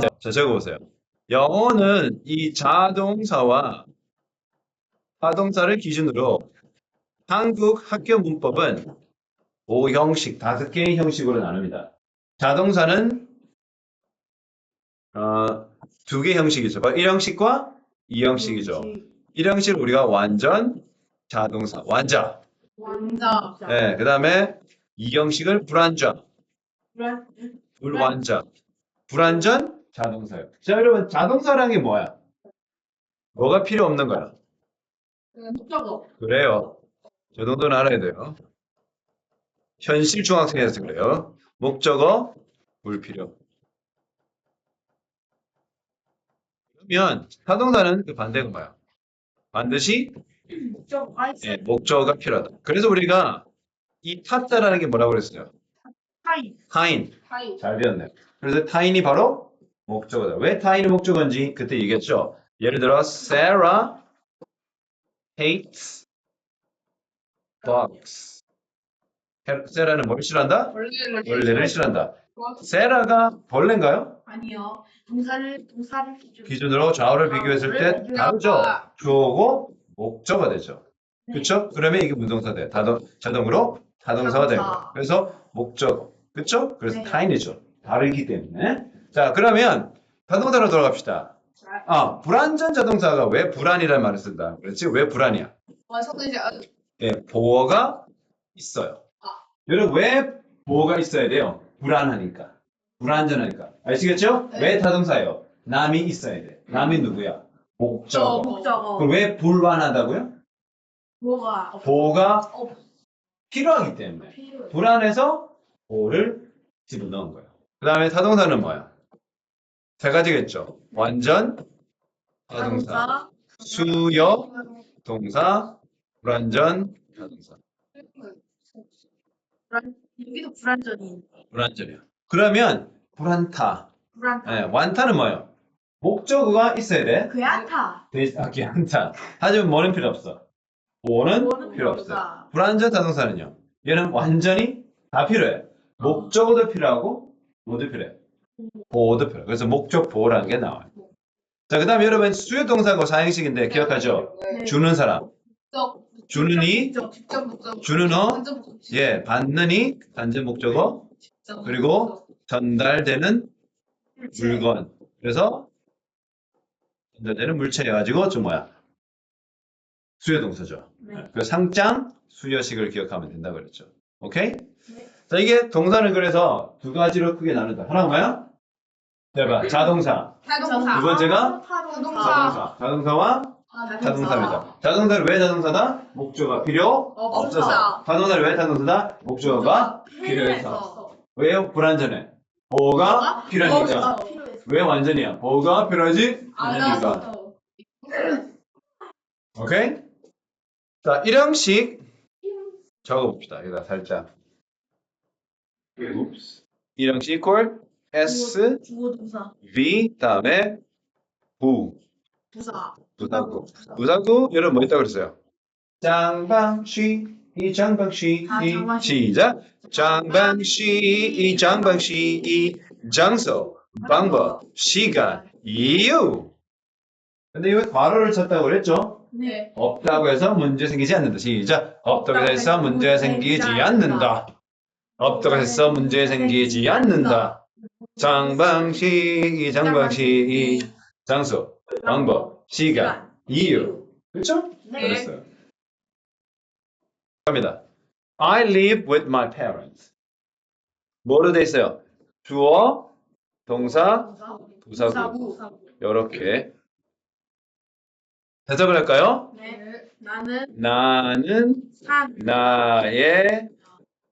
자, 적어보세요. 영어는 이 자동사와 타동사를 기준으로 한국 학교 문법은 5형식, 다섯 개의 형식으로 나눕니다. 자동사는 어, 두 개 형식이죠. 1형식과 2형식이죠. 1형식 우리가 완전 자동사, 완자. 완자. 네, 그 다음에 2형식을 불완전, 불안. 불완전, 불완전 자동사요. 자, 여러분, 자동사라는 게 뭐야? 뭐가 필요 없는 거야? 목적어. 그래요. 저 정도는 알아야 돼요. 현실 중학생이라서 그래요. 목적어, 불필요. 그러면 자동사는 그 반대가 뭐야? 반드시 목적어가 예, 있어. 목적어가 필요하다. 그래서 우리가 이 타짜라는 게 뭐라고 그랬어요? 타임. 타인. 타임. 잘 배웠네요. 그래서 타인이 바로 목적어다. 왜 타인이 목적어인지 그때 얘기했죠. 예를 들어 Sarah hates bugs. 세라는 뭘 싫어한다? 원래는 벌레를 싫어한다. 세라가 벌레인가요? 아니요. 동사를 동사를 기준. 기준으로 좌우를 비교했을 때 다르죠. 주어고 목적어가 되죠. 그렇죠? 그러면 이게 무동사 돼. 다동, 자동으로 되고. 타동사. 그래서 목적어. 그렇죠? 그래서 네. 타인이죠. 다르기 때문에. 자, 그러면 자동사로 돌아갑시다. 아, 불완전 자동사가 왜 불안이라는 말을 쓴다. 그렇지? 왜 불안이야? 이제 어, 예, 보어가 있어요. 여러분 왜 보어가 있어야 돼요? 불안하니까. 불안전하니까. 아시겠죠? 네. 왜 타동사예요? 남이 있어야 돼. 남이 누구야? 목적어. 목적어. 그럼 왜 불안하다고요? 뭐가 없- 필요하기 때문에. 필요해. 불안해서 보어를 집어넣은 거예요. 그 다음에 타동사는 뭐야? 세 가지겠죠. 완전, 타동사, 수요, 동사, 불완전. 불안 여기도 불안전이 있네. 불완전이야. 그러면 불안타. 불안. 예, 완타는 뭐예요? 목적어가 있어야 돼. 괴한타. 대하기 않다. 하지만 뭐는 필요 없어. 뭐는 뭐는 필요 없어요. 없다. 불완전 타동사는요. 얘는 완전히 다 필요해. 목적어도 필요하고 뭐도 필요해. 보호도 필요해. 그래서 목적 보호라는 게 나와요. 자, 그 다음에 여러분 수요 동사고 사행식인데 기억하죠? 네. 주는 사람. 주는 이. 주는 어. 예, 받는 이, 단전 목적어, 그리고. 전달되는. 물건. 그래서 전달되는 물체여가지고 좀 뭐야? 수요 동사죠. 네. 그 상장 수요식을 기억하면 된다고 그랬죠. 오케이? 네. 자, 이게 동사는 그래서 두 가지로 크게 나눈다. 하나가 뭐야? 대봐. 자동사. 타동사. 두 번째가 타동사. 자동사. 자동사와. 자동사입니다. 자동사는 왜 자동사다? 목조가 필요 없어서. 자동사는 왜 자동사다? 목조가 필요해서. 왜요? 불완전해. 보호가 필요하니까. 왜 완전이야? 보호가 필요하지 않으니까. 오케이? 자, 1형식 적어봅시다. 여기다 살짝. 1형식 equal S, 주어 동사. V, 다음에 부. 부사. 부사구. 부사구, 여러분 뭐 있다고 그랬어요? 장방시, 이 장방시, 아, 이 장방시. 시작. 장방시, 이 장방시, 이 장소, 방법, 시간, 이유. 근데 이거 괄호를 쳤다고 그랬죠? 네. 없다고 해서 문제 생기지 않는다. 시작. 없다고 해서 문제 생기지 않는다. 없다고 해서 문제 생기지 않는다. 장방시, 이 장방시, 이 장소, 방법, 시간, 이유. 그렇죠? 네. 잘했어요. 갑니다. I live with my parents. 뭐로 돼 있어요? 주어, 동사, 부사구. 이렇게 대답을 할까요? 네. 나는 나는 산. 나의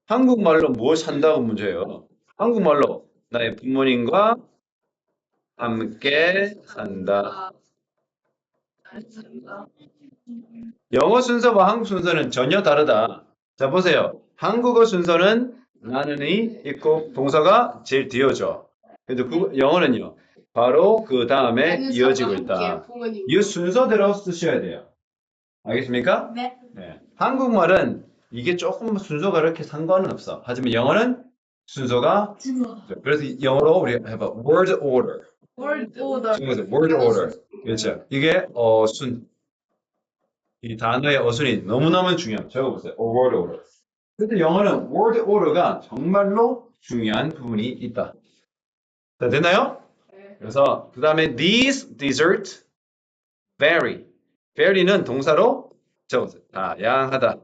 한국말로 뭘 산다고 문제예요. 한국말로 나의 부모님과 함께 산다. 영어 순서와 한국 순서는 전혀 다르다. 자, 보세요. 한국어 순서는 나는이 있고 동사가 제일 뒤어져. 근데 그 영어는요. 바로 그 다음에 이어지고 있다. 이 순서대로 쓰셔야 돼요. 알겠습니까? 네. 네. 한국말은 이게 조금 순서가 이렇게 상관은 없어. 하지만 영어는 순서가. 그래서 영어로 우리 해봐 word order. word order. word order. 그렇죠. 이게 어순. 이 단어의 어순이 너무너무 중요해요. 적어보세요. 어, word order. 근데 영어는 word order가 정말로 중요한 부분이 있다. 자, 됐나요? 그래서 그 다음에 these dessert vary. vary는 동사로 적어보세요. 다양하다.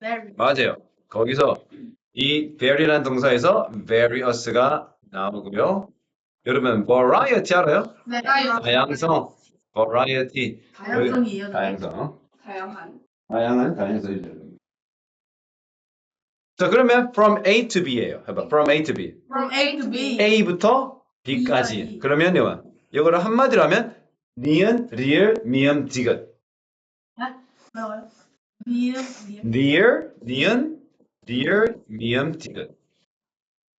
Very. 맞아요. 거기서 이 vary라는 동사에서 various가 나오고요. 여러분 variety 알아요? 네. 다양성, variety, 다양성이에요. 다양성, 다양한. 다양한 다양성이죠. 자 그러면 from A to B예요. 해봐. From A to B. From A to B. A부터 B까지. B까지. 그러면 이거 이거를 한마디로 하면 니은, 리을, 미음, 디귿. 뭐요? 미음 미음. Near, 니은, 리을, 미음, 디귿.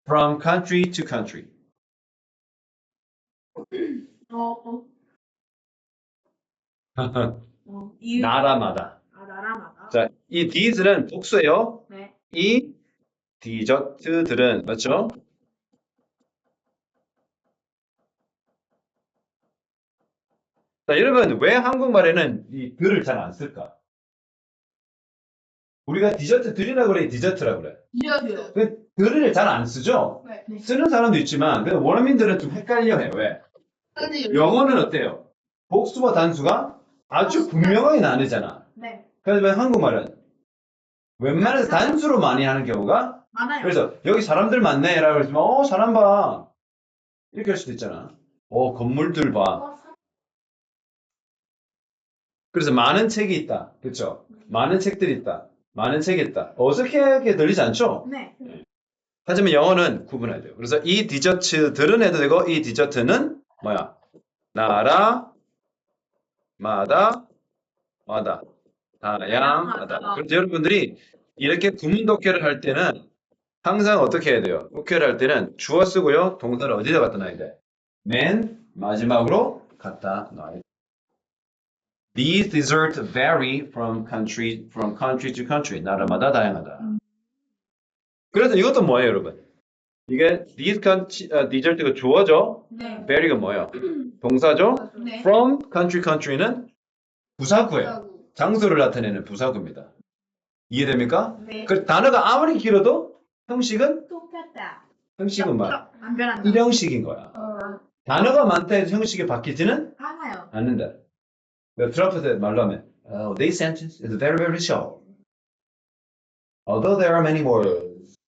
From country to country. 어 어. 나라마다. 아 나라마다. 자, 이 these는 복수예요. 네. 이 디저트들은 맞죠? 자, 여러분 왜 한국말에는 이 들을 잘 안 쓸까? 우리가 디저트 들이라고 그래, 디저트라고 그래. 이어요. 그 들을 잘 안 쓰죠? 네. 쓰는 사람도 있지만 그 원어민들은 좀 헷갈려해. 왜? 영어는 어때요? 복수와 단수가 아주 분명하게 나뉘잖아. 네. 그래서 한국말은 웬만해서 단수로 많이 하는 경우가 많아요. 그래서 여기 사람들 많네 라고 그러면 어 사람 봐 이렇게 할 수도 있잖아 어 건물들 봐 그래서 많은 책이 있다 그렇죠 많은 책들이 있다 많은 책이 있다 어색하게 들리지 않죠 네. 하지만 영어는 구분해야 돼요 그래서 이 디저트들은 해도 되고 이 디저트는 뭐야 나라 마다 마다 다양하다 다양하다. 그래서 여러분들이 이렇게 구문 독해를 할 때는 항상 어떻게 해야 돼요? 독해를 할 때는 주어 쓰고요. 동사를 어디다 갖다 놔야 돼? 맨 마지막으로 갖다 놔야 돼. These desserts vary from country from country to country. 나라마다 다양하다. 그래서 이것도 뭐예요, 여러분? 이게 these country, 어, dessert가 주어죠. 네. vary가 뭐예요? 동사죠. 네. from country country는 부사구예요. 장소를 나타내는 부사구입니다. 이해됩니까? 네. 그 단어가 아무리 길어도 형식은 똑같다. 형식은? 안 변한다. 일형식인 거야. 어. 단어가 많다 해서 형식이 바뀌지는 하나요. 않는다. 그 트럼프의 말로 하면 oh, this sentence is very very short. Although there are many words,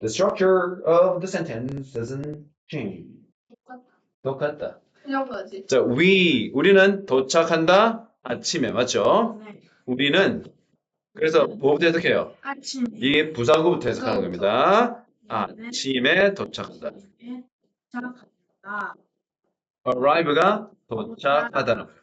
the structure of the sentence doesn't change. 똑같다. 그냥 거지. 자, we 우리는 도착한다 아침에 맞죠? 네. 우리는 그래서 뭐부터 해석해요? 아침. 이 부사구부터 해석하는 겁니다. 아침에 도착한다. 네. 도착한다. arrive가 도착하다는 거예요.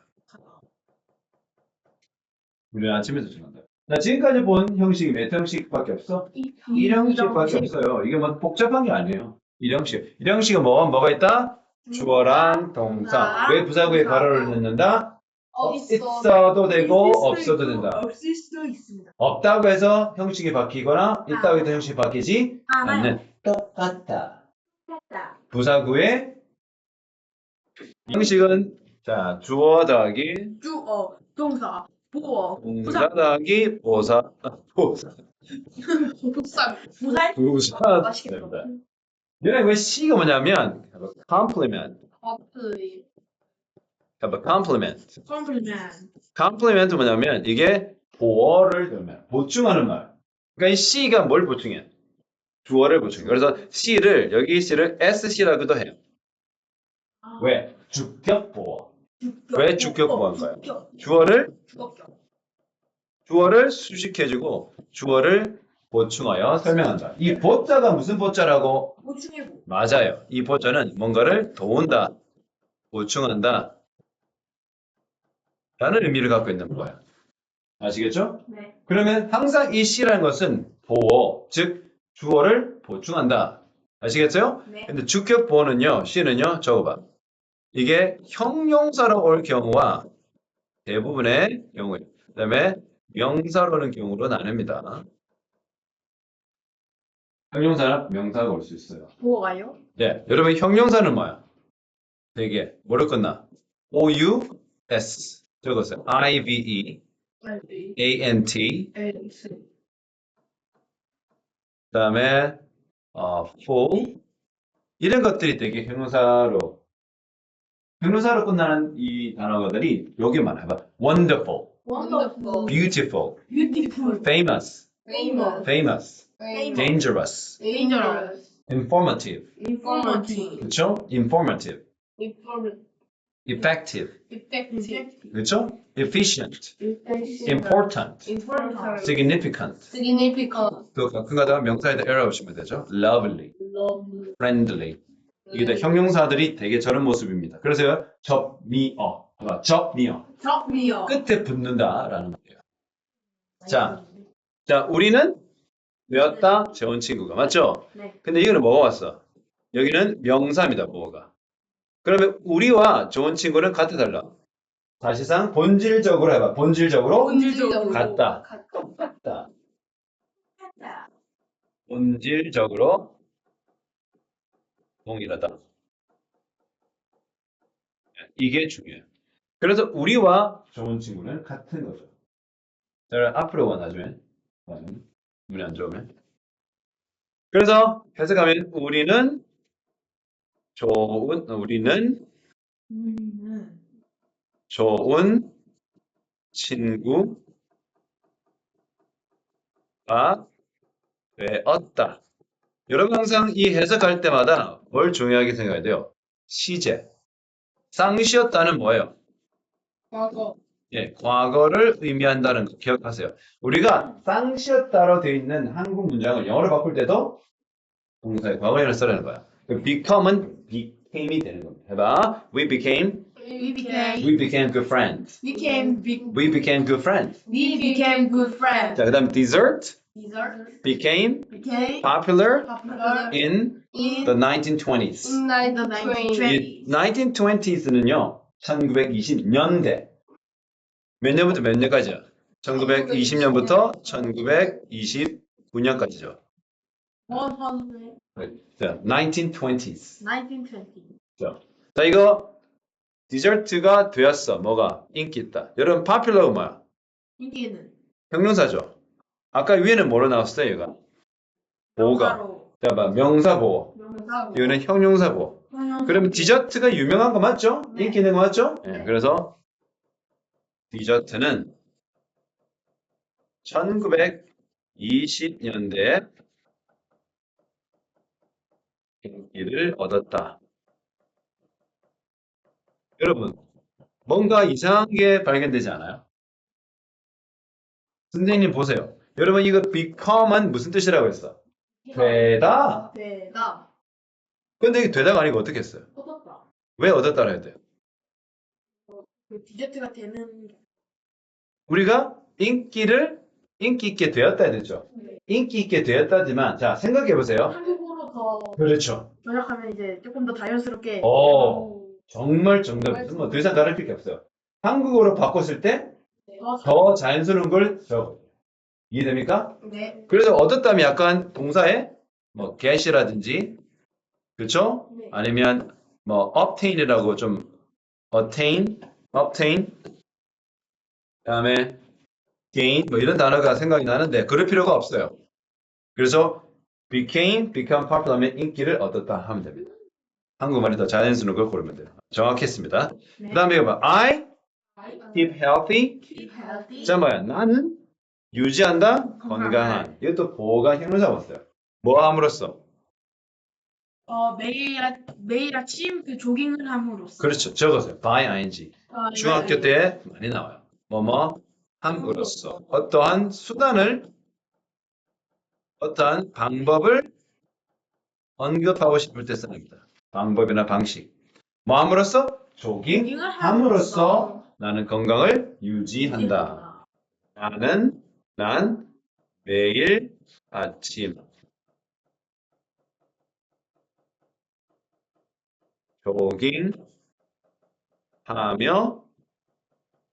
우리는 아침에 도착한다. 나 지금까지 본 형식이 몇 형식밖에 없어? 일형식밖에 없어요. 이게 뭐 복잡한 게 아니에요. 일형식. 일형식은 뭐가 뭐가 있다? 주어랑 동사. 왜 부사구에 가로를 넣는다? 있어도 되고 없어도 된다. 없을 수도 있습니다. 없다고 해서 형식이 바뀌거나 있다고 해서 형식이 바뀌지 하나요. 않는 똑같다. 똑같다. 부사구의 형식은 자 주어 더하기 주어, 동사, 보어, 동사 더하기 보사 아, 보사 부사, 부사, 부사 맛있겠다. 됩니다. 얘네 왜 C가 뭐냐면 compliment, 어플리, have a compliment. 컴플리멘트, compliment 뭐냐면 이게 보어를 들면 보충하는 말. 그러니까 이 C가 뭘 보충해? 주어를 보충해. 그래서 C를 여기 C를 SC라고도 해요. 왜? 주격 보어. 왜 주격 보어한 거예요? 주격, 주어를. 주어를 수식해주고 주어를 보충하여 설명한다. 이 보자가 무슨 보자라고? 보충해보. 맞아요. 이 보자는 뭔가를 도운다, 보충한다 라는 의미를 갖고 있는 거예요. 아시겠죠? 네. 그러면 항상 이 C라는 것은 보어, 즉 주어를 보충한다. 아시겠어요? 네. 근데 주격 보어는요, C는요, 적어봐. 이게 형용사로 올 경우와 대부분의 경우, 그 다음에 명사로 오는 경우로 나뉩니다. 형용사나 명사가 올 수 있어요. 보어가요? 네, 여러분 형용사는 뭐야? 되게 뭐로 끝나? O U S 적었어요. I V E A N T 그다음에 어, full 이런 것들이 되게 형용사로 형용사로 끝나는 이 단어들이 여기 많아요. wonderful, Wonderful. beautiful, Beautiful. famous, Famous. famous, dangerous, Dangerous. informative, Informative. 그렇죠? informative, Informative. effective, Effective. 그렇죠? efficient, important, Important. significant. Significant. 또 가끔가다 명사에다 error 오시면 되죠. lovely, Lovely. friendly. 이게 다 형용사들이 되게 저런 모습입니다. 그래서 접미어, 봐봐, 접미어 적미요. 끝에 붙는다라는 거예요. 자, 자 우리는 외웠다 재원 친구가 맞죠? 네. 근데 이거는 뭐가 왔어? 여기는 명사입니다. 뭐가? 그러면 우리와 좋은 친구는 같아 달라. 사실상 본질적으로 해봐. 본질적으로 본질적으로. 같다. 똑같다. 본질적으로 동일하다. 이게 중요해요. 그래서 우리와 좋은 친구는 같은 거죠. 자, 앞으로 와 나중에. 눈이 안 좋으면. 그래서 해석하면 우리는 좋은 우리는 우리는 좋은 친구가 되었다. 여러분 항상 이 해석할 때마다 뭘 중요하게 생각해야 돼요? 시제. 쌍시였다는 뭐예요? 과거. 예, 과거를 의미한다는 거 기억하세요. 우리가 쌍시였다로 되어 있는 한국 문장을 영어로 바꿀 때도 동사의 과거형을 써라는 거야. 그 become은 became이 되는 겁니다. 해봐. We became, We became. we became good friends. Became big. We became good friends. We became good friends. 자, 그 다음 dessert Dessert. became Became popular popular in in the 1920s. in the 1920s. 1920s는요, 1920년대. 몇 년부터 몇 년까지야? 1920년부터 1929년까지죠. What was it? 자, 1920s. 1920. 자, 이거 디저트가 되었어. 뭐가? 인기 있다. 여러분, popular가 뭐야? 인기는 형용사죠. 아까 위에는 뭐로 나왔어요, 얘가? 보호가. 자, 봐, 명사 보호. 이거는 형용사 보호. 그러면 디저트가 유명한 거 맞죠? 네. 인기 있는 거 맞죠? 예, 네. 그래서 디저트는 1920년대 인기를 얻었다. 여러분, 뭔가 이상한 게 발견되지 않아요? 선생님 보세요. 여러분 이거 become은 무슨 뜻이라고 했어? 되다. 되다. 근데 이게 되다가 아니고 어떻게 했어요? 얻었다. 왜 얻었다라 해야 돼요? 그 디저트가 되는 우리가 인기를 인기 있게 되었다 해야 되죠. 네. 인기 있게 되었다지만 자 생각해 보세요. 한국어로 더 그렇죠. 번역하면 이제 조금 더 자연스럽게 오. 정말 정답. 뭐더 이상 다를 필요 없어요. 한국어로 바꿨을 때 더 자연스러운 걸 적어. 이해됩니까? 네. 그래서 얻었다면 약간 동사에 뭐 get이라든지 그렇죠? 네. 아니면 뭐 obtain이라고 좀 attain, obtain 그다음에 gain 뭐 이런 단어가 생각이 나는데 그럴 필요가 없어요. 그래서 became, become popular하면 인기를 얻었다 하면 됩니다. 한국말이 더 자연스러운 걸 고르면 돼요. 정확했습니다. 네. 그 다음에 이거 봐. I keep healthy. Keep healthy. 자 뭐야? 나는 유지한다 건강한. 이것도 보호가 형용사 왔어요. 뭐 함으로써? 어 매일 아, 매일 아침 그 조깅을 함으로써. 그렇죠. 적었어요. by ing. 어, 중학교 네. 때 많이 나와요. 뭐뭐 함으로써 어떠한 수단을 어떠한 방법을 언급하고 싶을 때 씁니다. 방법이나 방식. 뭐 함으로써 조깅 함으로써 나는 건강을 유지한다. 나는 난 매일 아침 조깅 하며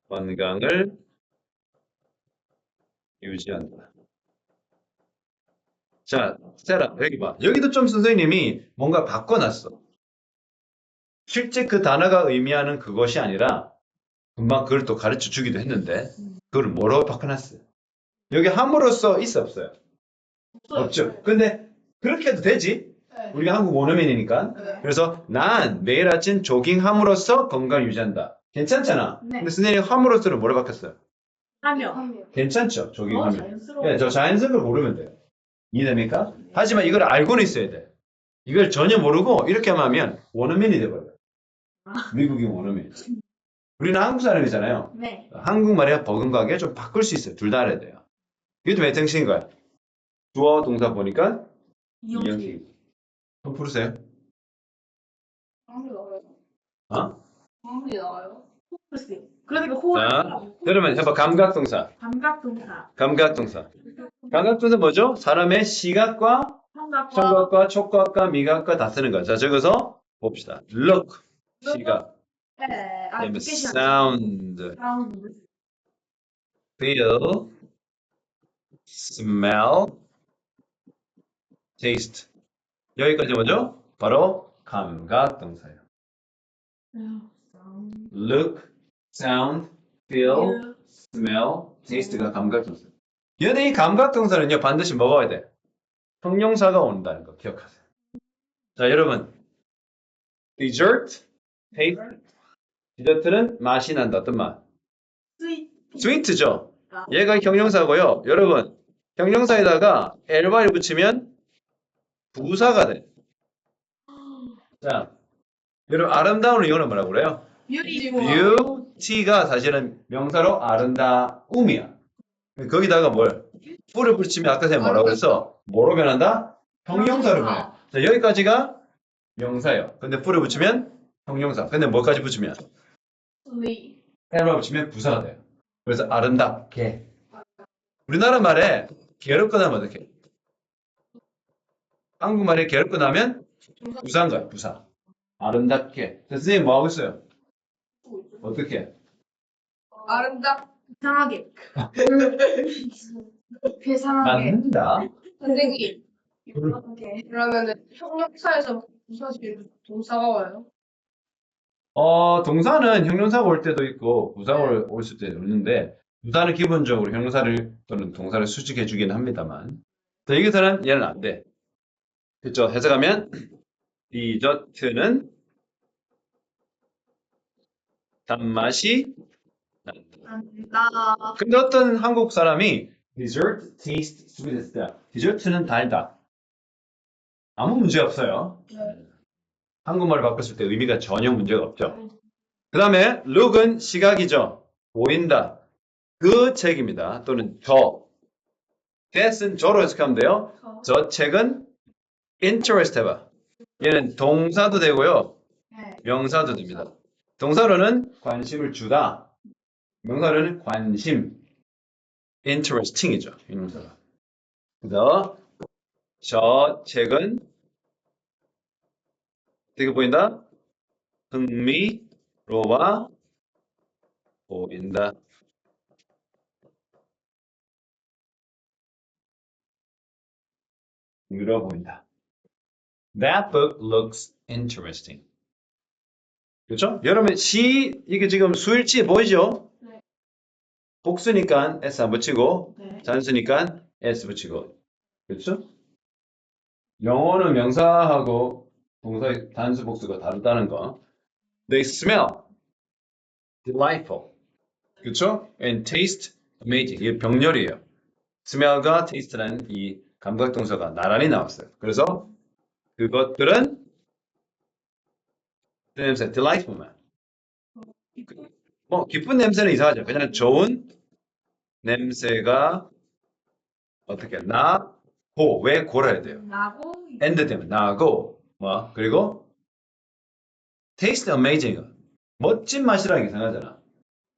건강을 유지한다. 자, 세라, 여기 봐. 여기도 좀 선생님이 뭔가 바꿔놨어. 실제 그 단어가 의미하는 그것이 아니라 금방 그걸 또 가르쳐 주기도 했는데 그걸 뭐라고 바꿔놨어요? 여기 함으로써 있어 없어요? 없죠. 근데 그렇게 해도 되지. 네. 우리가 한국 원어민이니까. 네. 그래서 난 매일 아침 조깅함으로써 건강 유지한다. 괜찮잖아. 네. 근데 선생님 함으로써를 뭐로 바꿨어요? 하며. 괜찮죠? 어, 조깅하면. 자연스러워. 예, 저 자연스럽게 고르면 돼요. 이해됩니까? 하지만 이걸 알고는 있어야 돼. 이걸 전혀 모르고 이렇게만 하면 원어민이 돼버려요. 미국인 원어민. 우리는 한국 사람이잖아요. 네. 한국말에 버금가게 좀 바꿀 수 있어요. 둘 다 알아야 돼요. 이게 좀 애정신 거야. 주어 동사 보니까 이용식. 이형식. 한번 풀으세요. 정확히 나와요. 어? 정확히 나와요. 글쎄. 그러니까 호흡. 자, 그러면 해봐. 감각 동사. 감각 동사. 감각 동사. 감각 동사 뭐죠? 사람의 시각과 청각과 청각과 촉각과 미각과 다 쓰는 거야. 자, 적어서 봅시다. look, 시각. 네. 아, sound, 사운드. feel, smell, taste. 여기까지 뭐죠? 바로 감각 동사예요. look, sound, feel, smell, taste가 감각 동사. 얘네 이 감각 동사는요 반드시 먹어야 돼. 형용사가 온다는 거 기억하세요. 자 여러분, dessert, taste, 디저트는 맛이 난다. 어떤 맛? 스윗. 스위트죠. 얘가 형용사고요. 여러분, 형용사에다가 ly를 붙이면 부사가 돼. 자, 여러분 아름다운 이거는 뭐라고 그래요? beauty가 사실은 명사로 아름다움이야. 거기다가 뭘? 풀을 붙이면 아까 전에 뭐라고 그랬어? 뭐로 변한다? 형용사로 변해. 자, 여기까지가 명사예요. 근데 풀을 붙이면 형용사. 근데 뭐까지 붙이면? 해를 붙이면 부사가 돼요. 그래서 아름답게. 우리나라 말에 괴롭고 나면 어떻게? 한국말에 괴롭고 나면 부사인 거야, 부사. 아름답게. 자, 선생님 뭐 하고 있어요? 어떻게? 아름답 이상하게. 괴상하게. 맞는다. 선생님 이상하게. 그러면은 형용사에서 부사실 동사가 와요? 어, 동사는 형용사가 올 때도 있고 부사가 올- 올 수도 있는데 부사는 기본적으로 형용사를 또는 동사를 수직해 주긴 합니다만 자, 여기서는 얘는 안 돼. 그쵸? 해석하면 디저트는 단맛이 난다. 나. 근데 어떤 한국 사람이 dessert taste sweetest. 디저트는 달다. 아무 문제 없어요. 네. 한국말을 바꿨을 때 의미가 전혀 문제가 없죠. 그 다음에 look은 시각이죠. 보인다. 그 책입니다. 또는 저. that은 저로 해석하면 돼요. 저 책은 interest 해봐. 얘는 동사도 되고요. 네. 명사도 됩니다. 동사로는 관심을 주다. 명사로는 관심. interesting이죠. 명사가. 그래서 저 책은 어떻게 보인다? 흥미로워 보인다. 흥미로워 보인다. That book looks interesting. 그렇죠? 여러분 시 이게 지금 수일치 보이죠? 네. 복수니까 s 안 붙이고 네. 단수니까 s 붙이고 그렇죠? 영어는 명사하고 동사의 단수 복수가 다르다는 거. They smell delightful. 그렇죠? And taste amazing. 이게 병렬이에요. smell과 taste라는 이 감각 동사가 나란히 나왔어요. 그래서 그것들은 냄새, delightful만. 뭐 기쁜 냄새는 이상하죠. 그냥 좋은 냄새가 어떻게 나 고 왜 고라야 돼요? 나고. end 되면 나고 뭐 그리고 taste amazing 멋진 맛이라는 게 이상하잖아.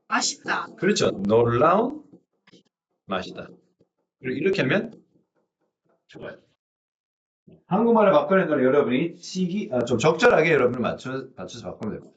맛있다. 그렇죠. 놀라운 맛이다. 그리고 이렇게 하면 좋아요. 한국말을 바꾸는 건 여러분이 시기 아, 좀 적절하게 여러분을 맞춰 맞춰서 바꾸면 돼요.